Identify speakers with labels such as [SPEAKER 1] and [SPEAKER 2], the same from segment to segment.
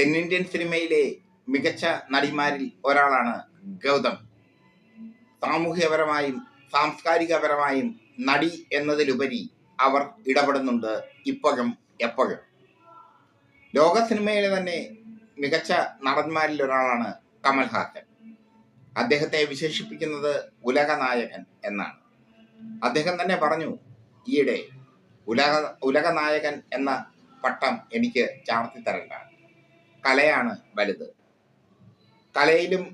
[SPEAKER 1] തെന്നിന്ത്യൻ സിനിമയിലെ മികച്ച നടിമാരിൽ ഒരാളാണ് ഗൗതം. സാമൂഹ്യപരമായും സാംസ്കാരികപരമായും നടി എന്നതിലുപരി അവർ ഇടപെടുന്നുണ്ട് ഇപ്പോഴും എപ്പോഴും ലോക സിനിമയിലെ തന്നെ മികച്ച നടന്മാരിൽ ഒരാളാണ് കമൽഹാസൻ. അദ്ദേഹത്തെ വിശേഷിപ്പിക്കുന്നത് ഉലകനായകൻ എന്നാണ്. അദ്ദേഹം തന്നെ പറഞ്ഞു ഈയിടെ ഉലക ഉലകനായകൻ എന്ന പട്ടം എനിക്ക് ചാർത്തി തരണ്ട കലയാണ് വലുത്. കലയിലും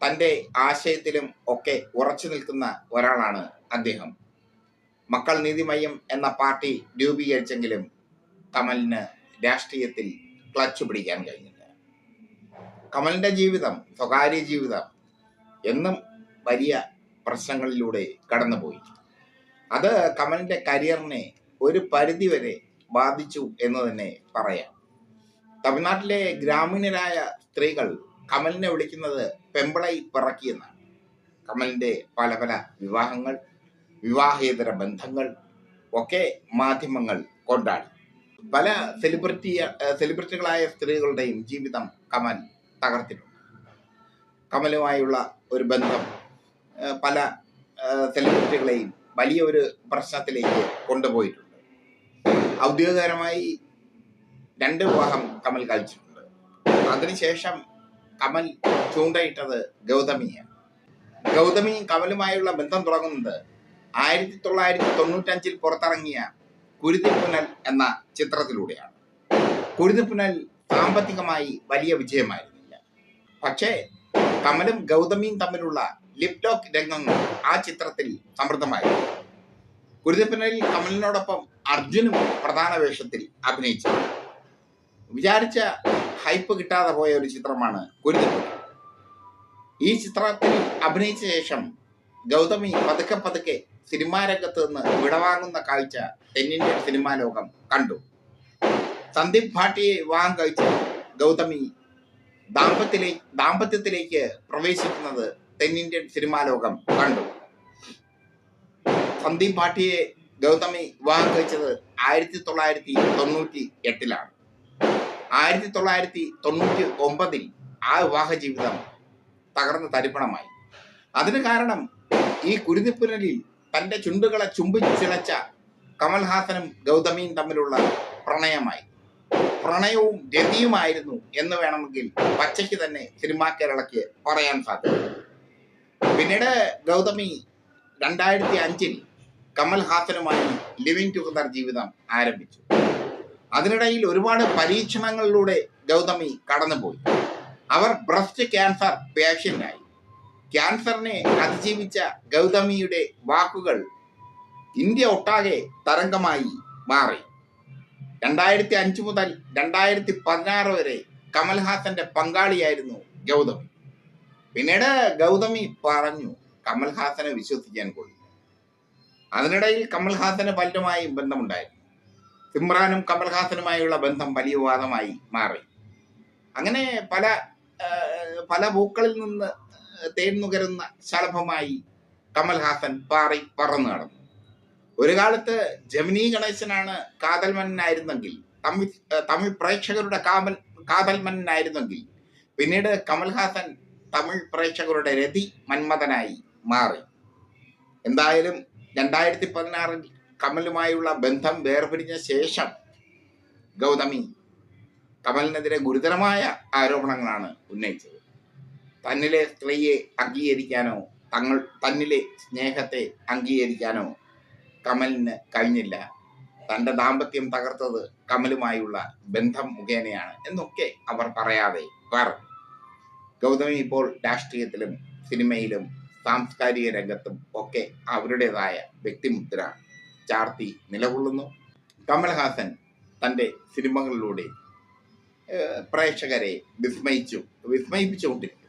[SPEAKER 1] തന്റെ ആശയത്തിലും ഒക്കെ ഉറച്ചു നിൽക്കുന്ന ഒരാളാണ് അദ്ദേഹം. മക്കൾ നീതിമയം എന്ന പാർട്ടി രൂപീകരിച്ചെങ്കിലും കമലിന് രാഷ്ട്രീയത്തിൽ ക്ലച്ച് പിടിക്കാൻ കഴിഞ്ഞില്ല. കമലിന്റെ ജീവിതം സ്വകാര്യ ജീവിതം എന്നും വലിയ പ്രശ്നങ്ങളിലൂടെ കടന്നുപോയി. അത് കമലിന്റെ കരിയറിനെ ഒരു പരിധിവരെ ബാധിച്ചു എന്ന് തന്നെ പറയാം. തമിഴ്നാട്ടിലെ ഗ്രാമീണരായ സ്ത്രീകൾ കമലിനെ വിളിക്കുന്നത് പെമ്പിളൈ പിറക്കിയെന്നാണ് കമലിന്റെ പല പല വിവാഹങ്ങൾ വിവാഹേതര ബന്ധങ്ങൾ ഒക്കെ മാധ്യമങ്ങൾ കൊണ്ടാടി. പല സെലിബ്രിറ്റി സെലിബ്രിറ്റികളായ സ്ത്രീകളുടെയും ജീവിതം കമൽ തകർത്തിട്ടുണ്ട്. കമലുമായുള്ള ഒരു ബന്ധം പല സെലിബ്രിറ്റികളെയും വലിയ ഒരു പ്രശ്നത്തിലേക്ക് കൊണ്ടുപോയിട്ടുണ്ട്. ഔദ്യോഗികപരമായി രണ്ട് വിവാഹം കമൽ കഴിച്ചിട്ടുണ്ട് അതിനുശേഷം കമൽ ചൂണ്ടയിട്ടത് ഗൗതമിയാണ്. ഗൗതമിയും കമലുമായുള്ള ബന്ധം തുടങ്ങുന്നത് ആയിരത്തി തൊള്ളായിരത്തി തൊണ്ണൂറ്റഞ്ചിൽ പുറത്തിറങ്ങിയ കുരുതിപ്പുനൽ എന്ന ചിത്രത്തിലൂടെയാണ്. കുരുതിപ്പുനൽ സാമ്പത്തികമായി വലിയ വിജയമായിരുന്നില്ല. പക്ഷേ കമലും ഗൗതമിയും തമ്മിലുള്ള ലിപ്ടോക്ക് രംഗങ്ങൾ ആ ചിത്രത്തിൽ സമൃദ്ധമായിരുന്നു. കുരുതിപ്പുനലിൽ കമലിനോടൊപ്പം അർജുനും പ്രധാന വേഷത്തിൽ അഭിനയിച്ചു വിചാരിച്ച ഹൈപ്പ് കിട്ടാതെ പോയ ഒരു ചിത്രമാണ് കുരുതിപ്പുനൽ ഈ ചിത്രത്തിൽ അഭിനയിച്ച ശേഷം ഗൗതമി പതുക്കെ പതുക്കെ സിനിമാ രംഗത്ത് നിന്ന് വിടവാങ്ങുന്ന കാഴ്ച തെന്നിന്ത്യൻ സിനിമാ ലോകം കണ്ടു. സന്ദീപ് ഭാട്ടിയെ വിവാഹം കഴിച്ച ഗൗതമി ദാമ്പത്യത്തിലെ ദാമ്പത്യത്തിലേക്ക് പ്രവേശിക്കുന്നത് തെന്നിന്ത്യൻ സിനിമാ ലോകം കണ്ടു. സന്ദീപ് ഭാട്ടിയെ ഗൗതമി വിവാഹം കഴിച്ചത് ആയിരത്തി തൊള്ളായിരത്തി തൊണ്ണൂറ്റി എട്ടിലാണ് ആയിരത്തി തൊള്ളായിരത്തി തൊണ്ണൂറ്റി ഒമ്പതിൽ ആ വിവാഹ ജീവിതം തകർന്ന് തരിപ്പണമായി. അതിന് കാരണം ഈ കുരുതിപ്പുനലിൽ തന്റെ ചുണ്ടുകളെ ചുംബിച്ചിളച്ച കമൽഹാസനും ഗൗതമിയും തമ്മിലുള്ള പ്രണയമായി. പ്രണയവും രതിയുമായിരുന്നു എന്ന് വേണമെങ്കിൽ പച്ചയ്ക്ക് തന്നെ സിനിമാ കേരളയ്ക്ക് പറയാൻ സാധിക്കും. പിന്നീട് ഗൗതമി രണ്ടായിരത്തി അഞ്ചിൽ കമൽഹാസനുമായി ലിവിങ് ടുഗദർ ജീവിതം ആരംഭിച്ചു. അതിനിടയിൽ ഒരുപാട് പരീക്ഷണങ്ങളിലൂടെ ഗൗതമി കടന്നുപോയി. അവർ ബ്രസ്റ്റ് ക്യാൻസർ പേഷ്യന്റായി ക്യാൻസറിനെ അതിജീവിച്ച ഗൗതമിയുടെ വാക്കുകൾ ഇന്ത്യ ഒട്ടാകെ തരംഗമായി മാറി. രണ്ടായിരത്തി അഞ്ച് മുതൽ രണ്ടായിരത്തി പതിനാറ് വരെ കമൽഹാസന്റെ പങ്കാളിയായിരുന്നു ഗൗതമി. പിന്നീട് ഗൗതമി പറഞ്ഞു കമൽഹാസനെ വിശ്വസിക്കാൻ കൊള്ളില്ല. അതിനിടയിൽ കമൽഹാസന് പലരുമായി ബന്ധമുണ്ടായിരുന്നു. സിമ്രാനും കമൽഹാസനുമായുള്ള ബന്ധം വലിയ വാദമായി മാറി. അങ്ങനെ പല പല പൂക്കളിൽ നിന്ന് തേൻ നുകരുന്ന ശലഭമായി കമൽഹാസൻ പാറി പറന്നു നടന്നു. ഒരു കാലത്ത് ജമിനി ഗണേശനാണ് കാതൽമനായിരുന്നെങ്കിൽ തമിഴ് തമിഴ് പ്രേക്ഷകരുടെ കാമൽ കാതൽമനായിരുന്നെങ്കിൽ പിന്നീട് കമൽഹാസൻ തമിഴ് പ്രേക്ഷകരുടെ രതി മന്മഥനായി മാറി. എന്തായാലും രണ്ടായിരത്തി പതിനാറിൽ കമലുമായുള്ള ബന്ധം വേർപിരിഞ്ഞ ശേഷം ഗൗതമി കമലിനെതിരെ ഗുരുതരമായ ആരോപണങ്ങളാണ് ഉന്നയിച്ചത്. തന്നിലെ സ്ത്രീയെ അംഗീകരിക്കാനോ തങ്ങൾ തന്നിലെ സ്നേഹത്തെ അംഗീകരിക്കാനോ കമലിന് കഴിഞ്ഞില്ല. തന്റെ ദാമ്പത്യം തകർത്തത് കമലുമായുള്ള ബന്ധം മുഖേനയാണ് എന്നൊക്കെ അവർ പറയാതെ പറഞ്ഞു. ഗൗതമി ഇപ്പോൾ രാഷ്ട്രീയത്തിലും സിനിമയിലും സാംസ്കാരിക രംഗത്തും ഒക്കെ അവരുടേതായ വ്യക്തിമുദ്ര ചാർത്തി നിലകൊള്ളുന്നു. കമൽഹാസൻ തന്റെ സിനിമകളിലൂടെ പ്രേക്ഷകരെ വിസ്മയിച്ചു വിസ്മയിപ്പിച്ചുകൊണ്ടിരിക്കും